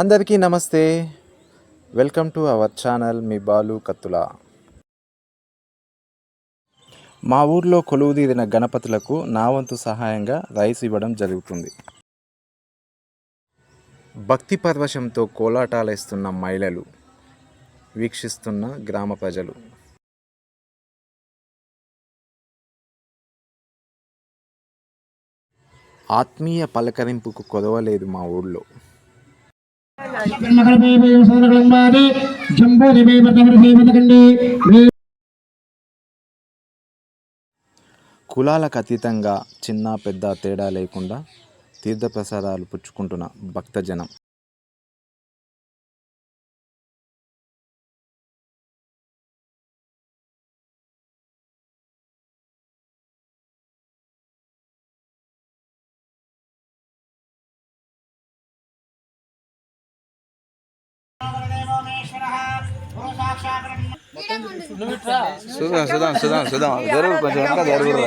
అందరికీ నమస్తే. Welcome to our channel మీ బాలు కత్తుల. మా ఊర్లో కొలువుదీరిన గణపతులకు నా వంతు సహాయంగా రైస్ ఇవ్వడం జరుగుతుంది. భక్తి పర్వశంతో కోలాటాలేస్తున్న మహిళలు వీక్షిస్తున్న గ్రామ ప్రజలు. ఆత్మీయ పలకరింపుకు కొదవలేదు మా ఊళ్ళో జంబూదివేపతమరసేవతకండి కులాలకు అతీతంగా చిన్న పెద్ద తేడా లేకుండా తీర్థప్రసాదాలు పుచ్చుకుంటున్న భక్తజనం. చూద్దాం చూద్దాం చూద్దాం చూద్దాం జరుగు కొంచెం వెనక జరుగురా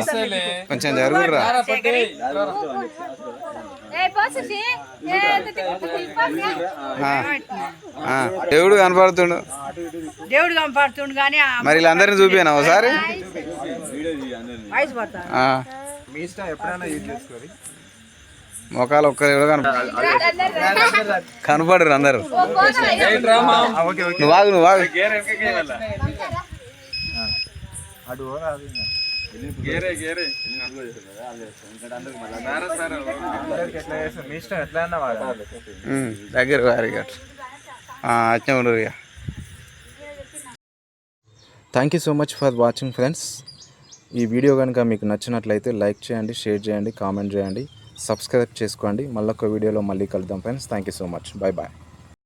కొంచెం జరుగురా దేవుడు కనపడుతుండు. దేవుడు కనపడుతుండు కానీ మరి వీళ్ళందరినీ చూపినా ఒకసారి? ఆ. ముఖాలు ఒక్కరు ఎవరు కనప కనపడరు అందరు. నువ్వు ఆగు నువ్వు దగ్గర వారి అచ్చం ఉండరు ఇక. Thank you so much for watching friends ఈ వీడియో కనుక మీకు నచ్చినట్లయితే లైక్ చేయండి షేర్ చేయండి కామెంట్ చేయండి. సబ్స్క్రైబ్ చేసుకోండి. మళ్ళొక వీడియోలో మళ్ళీ కలుద్దాం friends thank you so much bye bye